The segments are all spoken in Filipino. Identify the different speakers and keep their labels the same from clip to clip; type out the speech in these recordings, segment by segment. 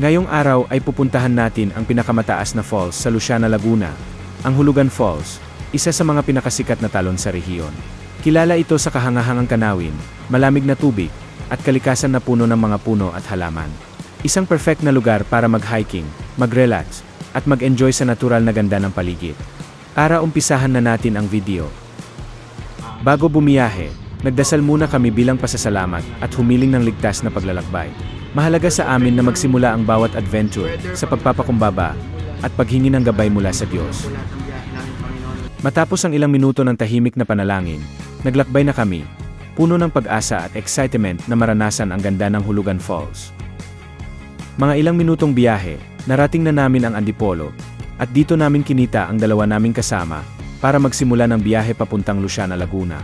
Speaker 1: Ngayong araw ay pupuntahan natin ang pinakamataas na falls sa Luciana, Laguna, ang Hulugan Falls, isa sa mga pinakasikat na talon sa rehiyon. Kilala ito sa kahangahangang kanawin, malamig na tubig, at kalikasan na puno ng mga puno at halaman. Isang perfect na lugar para mag-hiking, mag-relax, at mag-enjoy sa natural na ganda ng paligid. Para umpisahan na natin ang video. Bago bumiyahe, nagdasal muna kami bilang pasasalamat at humiling ng ligtas na paglalakbay. Mahalaga sa amin na magsimula ang bawat adventure sa pagpapakumbaba at paghingi ng gabay mula sa Diyos. Matapos ang ilang minuto ng tahimik na panalangin, naglakbay na kami, puno ng pag-asa at excitement na maranasan ang ganda ng Hulugan Falls. Mga ilang minutong biyahe, narating na namin ang Antipolo, at dito namin kinita ang dalawa naming kasama para magsimula ng biyahe papuntang Luciana, Laguna.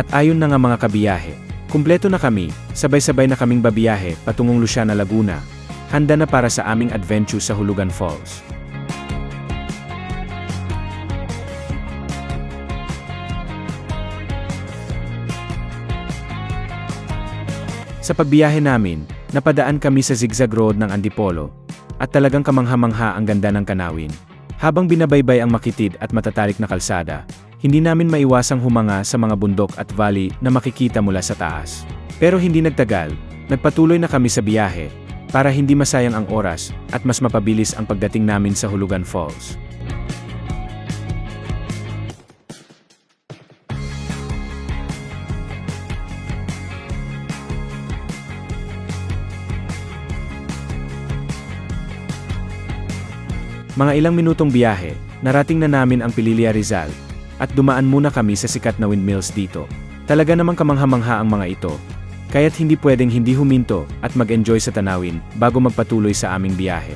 Speaker 1: At ayon na nga mga kabiyahe, kumpleto na kami, sabay-sabay na kaming babiyahe patungong Luciana, Laguna, handa na para sa aming adventure sa Hulugan Falls. Sa pagbiyahe namin, napadaan kami sa zigzag road ng Antipolo, at talagang kamangha-mangha ang ganda ng kanawin. Habang binabaybay ang makitid at matatalik na kalsada, hindi namin maiwasang humanga sa mga bundok at valley na makikita mula sa taas. Pero hindi nagtagal, nagpatuloy na kami sa biyahe, para hindi masayang ang oras at mas mapabilis ang pagdating namin sa Hulugan Falls. Mga ilang minutong biyahe, narating na namin ang Pililia Rizal, at dumaan muna kami sa sikat na windmills dito. Talaga namang kamangha-mangha ang mga ito, kaya't hindi pwedeng hindi huminto at mag-enjoy sa tanawin bago magpatuloy sa aming biyahe.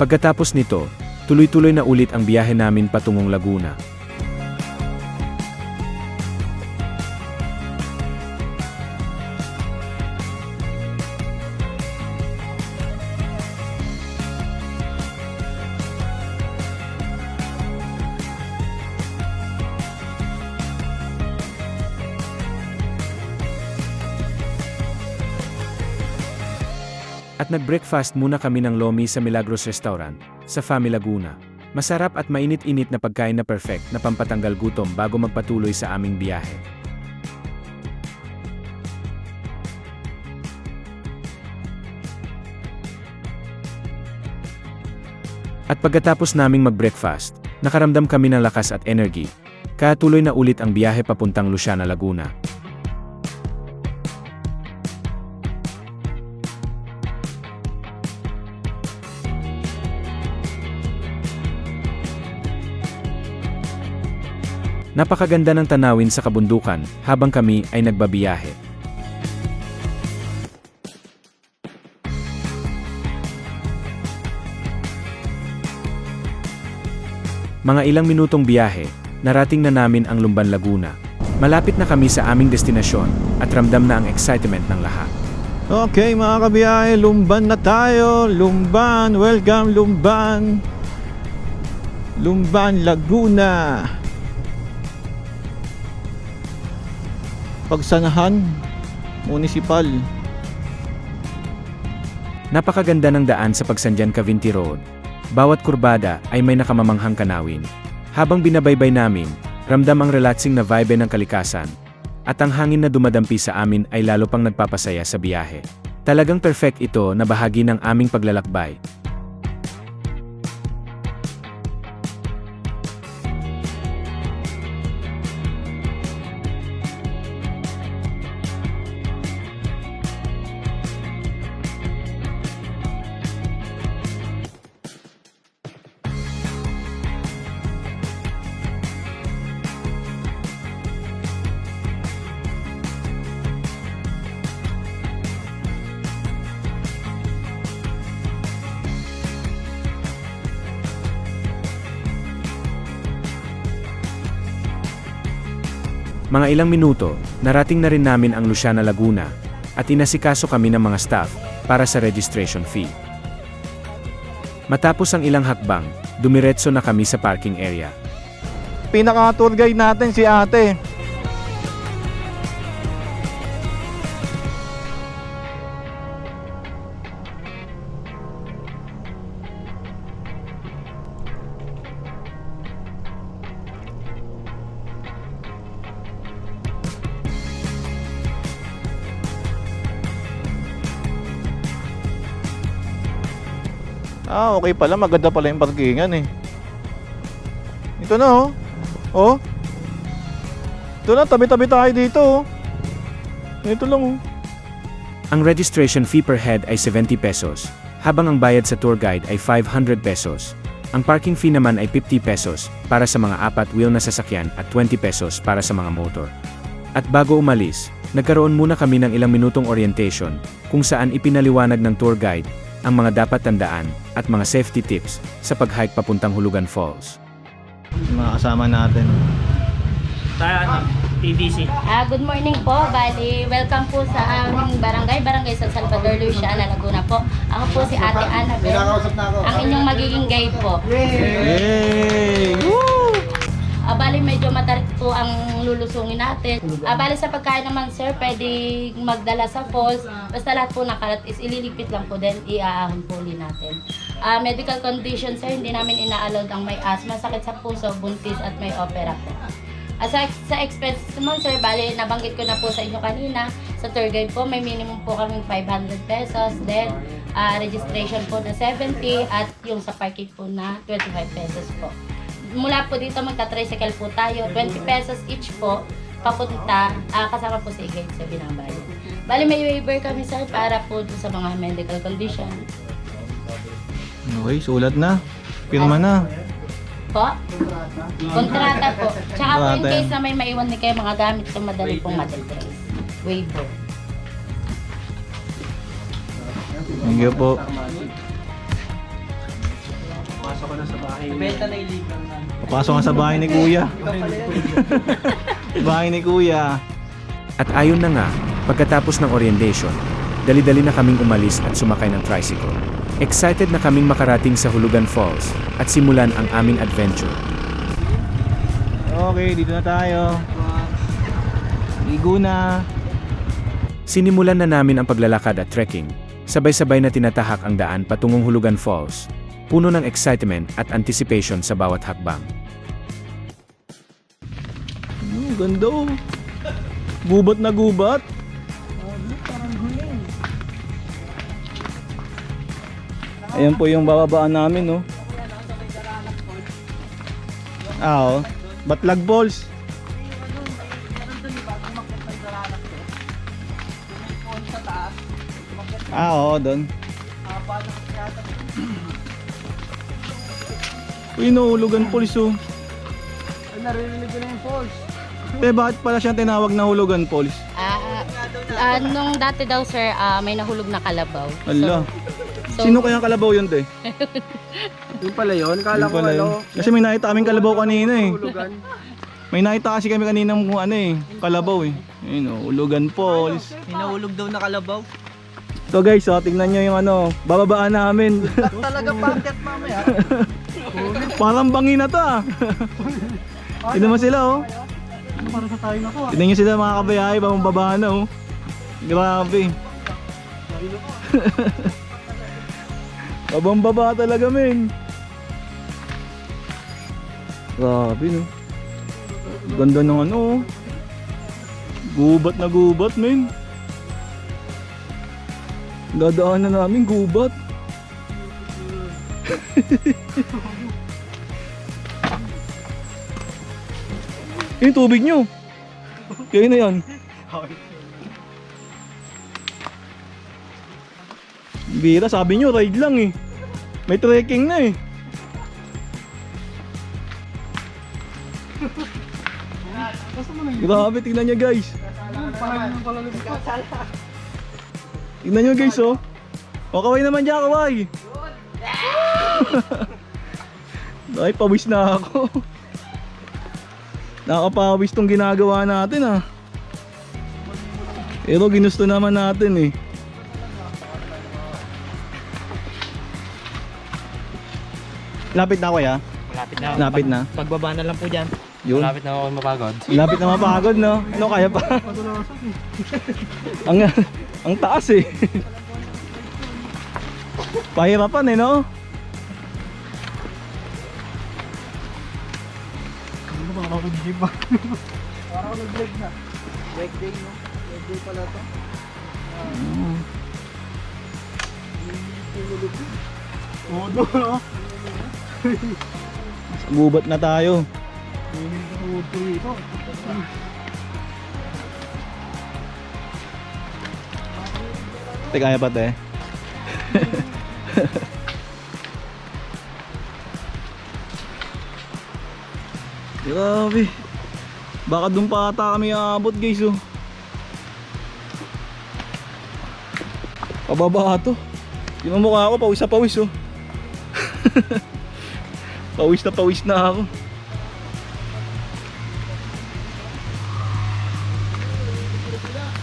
Speaker 1: Pagkatapos nito, tuloy-tuloy na ulit ang biyahe namin patungong Laguna. Nag-breakfast muna kami ng lomi sa Milagros Restaurant, sa Fami Laguna. Masarap at mainit-init na pagkain na perfect na pampatanggal gutom bago magpatuloy sa aming biyahe. At pagkatapos naming mag-breakfast, nakaramdam kami ng lakas at energy, kaya tuloy na ulit ang biyahe papuntang Luciana, Laguna. Napakaganda ng tanawin sa kabundukan habang kami ay nagbabiyahe. Mga ilang minutong biyahe, narating na namin ang Lumban, Laguna. Malapit na kami sa aming destinasyon at ramdam na ang excitement ng lahat.
Speaker 2: Okay mga kabiyahe, Lumban na tayo. Lumban, welcome Lumban. Lumban, Laguna. Pagsanahan, Municipal.
Speaker 1: Napakaganda ng daan sa Pagsanjan Cavinti Road. Bawat kurbada ay may nakamamanghang kanawin. Habang binabaybay namin, ramdam ang relaxing na vibe ng kalikasan. At ang hangin na dumadampi sa amin ay lalo pang nagpapasaya sa biyahe. Talagang perfect ito na bahagi ng aming paglalakbay. Mga ilang minuto, narating na rin namin ang Luciana Laguna, at inasikaso kami ng mga staff para sa registration fee. Matapos ang ilang hakbang, dumiretso na kami sa parking area.
Speaker 2: Pinaka-tour guide natin si ate. Ah, okay pala. Maganda pala yung parkingan eh. Ito na oh. Oh. Ito na, tabi-tabi tayo dito oh. Ito lang oh.
Speaker 1: Ang registration fee per head ay 70 pesos, habang ang bayad sa tour guide ay 500 pesos. Ang parking fee naman ay 50 pesos para sa mga apat-wheel na sasakyan at 20 pesos para sa mga motor. At bago umalis, nagkaroon muna kami ng ilang minutong orientation kung saan ipinaliwanag ng tour guide ang mga dapat tandaan at mga safety tips sa pag-hike papuntang Hulugan Falls.
Speaker 2: Mga kasama natin.
Speaker 3: Tayo ano, TDC.
Speaker 4: Ah, good morning po. Bali, welcome po sa aming barangay, Barangay San Salvador, Luciana, Laguna po. Ako po si Ate Annabel. Ang inyong magiging guide po.
Speaker 2: Yay! Woo!
Speaker 4: Ah, bali, medyo matarik po ang lulusungin natin. Ah, bali, sa pagkain naman, sir, pwede magdala sa falls. Basta lahat po nakalat is ililigpit lang po din, iaahon po ulit natin. Ah, medical condition, sir, hindi namin ina-allowed ang may asthma, sakit sa puso, buntis, at may opera po. Ah, sa, sa expenses naman, sir, bali, nabanggit ko na po sa inyo kanina, sa tour guide po, may minimum po kaming 500 pesos, then ah, registration po na 70, at yung sa parking po na 25 pesos po. Mula po dito, magta-tricycle po tayo, 20 pesos each po, papunta, ah, kasama po si guide sa binabayad. Bali, may waiver kami, sir, para po sa mga medical condition.
Speaker 2: Okay, sulat na. Pirma na.
Speaker 4: Po? Kontrata po. Tsaka po in case na may maiwan ni kayo mga gamit na madali pong matitrace. Waiver.
Speaker 2: Thank you po.
Speaker 3: Pasok ko na sa bahay. Benta na iligang na.
Speaker 2: Pasok ka sa bahay ni Kuya. bahay ni Kuya.
Speaker 1: At ayon na nga, pagkatapos ng orientation, dali-dali na kaming umalis at sumakay ng tricycle. Excited na kaming makarating sa Hulugan Falls at simulan ang aming adventure.
Speaker 2: Okay, dito na tayo. Ligo na.
Speaker 1: Sinimulan na namin ang paglalakad at trekking, sabay-sabay na tinatahak ang daan patungong Hulugan Falls, puno ng excitement at anticipation sa bawat hakbang.
Speaker 2: Oh, ganda oh. Gubat na gubat. Ayan po yung bababaan namin, no. Ah, oh. Batlag balls. Ah, oo, doon. Uy, nahulugan falls, oh.
Speaker 3: Naririnig ko na yung falls.
Speaker 2: Eh, bakit pala siyang tinawag na hulugan falls?
Speaker 4: Ah, ah, nung dati daw sir, ah, may nahulog na kalabaw.
Speaker 2: Ala.
Speaker 4: So,
Speaker 2: Sino kaya kalabaw yun, te?
Speaker 3: Yung pala yun, kala
Speaker 2: Yun
Speaker 3: ko
Speaker 2: pala
Speaker 3: ano.
Speaker 2: yun. Kasi may nakita kaming kalabaw kanina eh.
Speaker 3: Hulugan.
Speaker 2: May nakita kasi kami kanina kung ano eh, kalabaw eh. Ayun oh, Ulugan Falls.
Speaker 3: Hinahulog daw na kalabaw.
Speaker 2: So guys, so, tingnan nyo yung ano, bababaan namin.
Speaker 3: Talaga packet mamaya.
Speaker 2: Parang bangi na to ah. Tignan mo sila oh.
Speaker 3: Para sa tayo na ko.
Speaker 2: Tignan nyo sila mga kabayahe, bababa na oh. Grabe. Babang baba talaga men. Grabe no. Ganda ng ano oh. Gubat na gubat men. Dadaan na namin gubat. Yung tubig nyo. Kayo na yan. Bira, sabi nyo, ride lang eh. May trekking na eh. Grabe, tingnan nyo guys. Tingnan nyo guys oh. O kaway naman dyan, kaway. Ay, pawis na ako. Nakakapawis tong ginagawa natin ah. Pero ginusto naman natin eh. Lapit na kuya.
Speaker 3: Malapit na.
Speaker 2: Lapit na.
Speaker 3: Pagbaba na lang po dyan.
Speaker 2: Yun.
Speaker 3: Malapit na ako mapagod.
Speaker 2: Lapit na mapagod no. Ano kaya pa? ang ang taas eh. Pahirapan eh no.
Speaker 3: Break day no? Break day pala to. Todo no?
Speaker 2: Gubat na tayo.
Speaker 3: ito.
Speaker 2: Teka kaya pa. Grabe. Baka doon pa ata kami aabot guys oh. Pababa to. Yung mukha ako pawis na pawis oh. pawis na pawis na ako.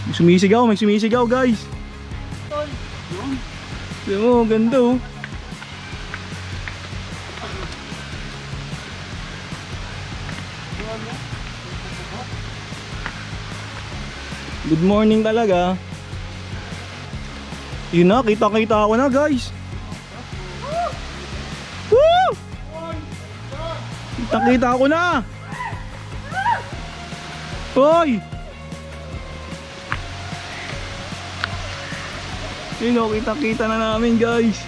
Speaker 2: May sumisigaw, may sumisigaw guys. Mo, ang ganda oh. Good morning talaga. Yun na, kita-kita ako na guys. Woo! Kita-kita ako na. Hoy! Yun o, kita-kita na namin guys.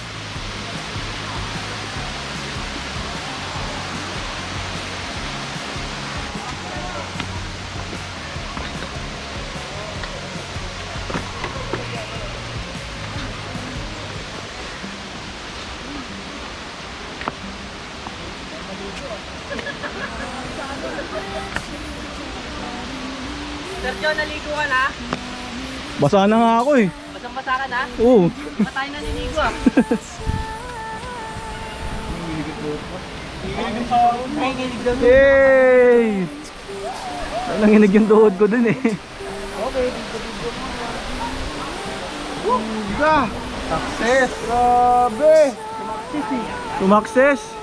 Speaker 3: Sergio, naligo ka na?
Speaker 2: Basa na nga ako eh.
Speaker 3: Basang-basa ka na?
Speaker 2: Oo.
Speaker 3: Ba't tayo naniligo ah?
Speaker 2: Yay! Ay, nanginig yung tuhod ko dun eh.
Speaker 3: Diba? Success! Grabe!
Speaker 2: Sumakses!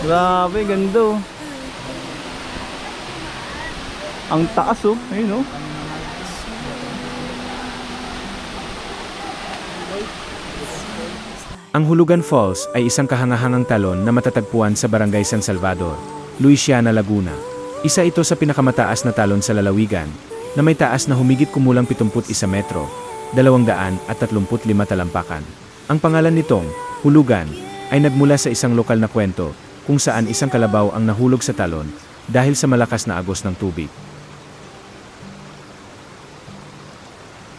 Speaker 2: Grabe, ganda oh. Ang taas oh. Ayun oh.
Speaker 1: Ang Hulugan Falls ay isang kahangahangang talon na matatagpuan sa Barangay San Salvador, Luisiana, Laguna. Isa ito sa pinakamataas na talon sa lalawigan, na may taas na humigit kumulang 71 metro, 235 talampakan. Ang pangalan nitong, Hulugan, ay nagmula sa isang lokal na kwento, kung saan isang kalabaw ang nahulog sa talon, dahil sa malakas na agos ng tubig.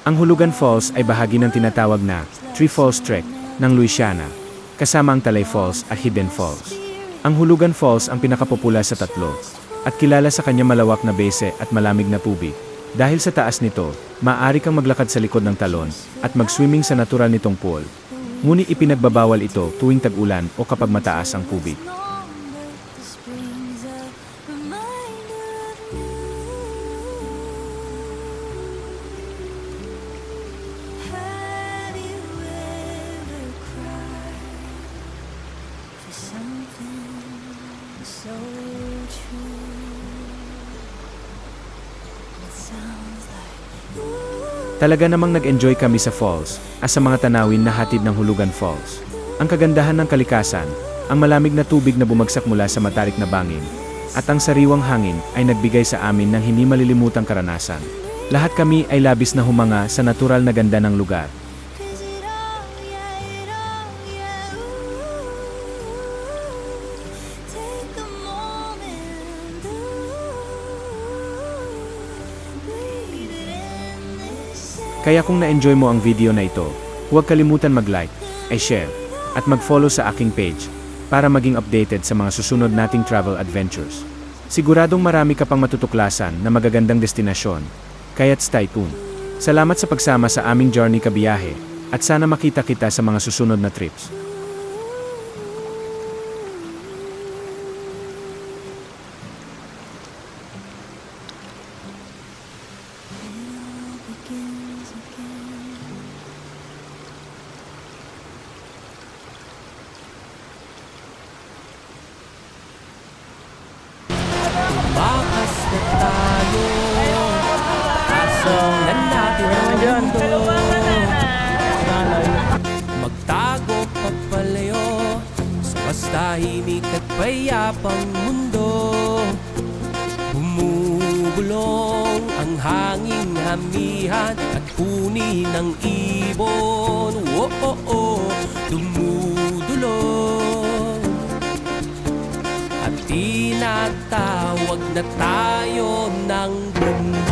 Speaker 1: Ang Hulugan Falls ay bahagi ng tinatawag na Three Falls Trek ng Louisiana, kasama ang Talay Falls at Hidden Falls. Ang Hulugan Falls ang pinakapopula sa tatlo, at kilala sa kanyang malawak na base at malamig na tubig. Dahil sa taas nito, maaari kang maglakad sa likod ng talon at mag-swimming sa natural nitong pool. Ngunit ipinagbabawal ito tuwing tag-ulan o kapag mataas ang tubig.
Speaker 5: Have you ever cried for something so true? It sounds like
Speaker 1: Talaga namang nag-enjoy kami sa falls, at sa mga tanawin na hatid ng Hulugan Falls. Ang kagandahan ng kalikasan, ang malamig na tubig na bumagsak mula sa matalik na bangin, at ang sariwang hangin ay nagbigay sa amin ng hindi malilimutang karanasan. Lahat kami ay labis na humanga sa natural na ganda ng lugar. Kaya kung na-enjoy mo ang video na ito, huwag kalimutan mag-like, i-share, at mag-follow sa aking page para maging updated sa mga susunod nating travel adventures. Siguradong marami ka pang matutuklasan na magagandang destinasyon, kaya't stay tuned. Salamat sa pagsama sa aming journey kabiyahe, at sana makita kita sa mga susunod na trips.
Speaker 6: Tahimik at payapang mundo. Bumubulong ang hanging hamihan At uni ng ibon. Oh, oh, oh, dumudulong. At tinatawag na tayo ng mundo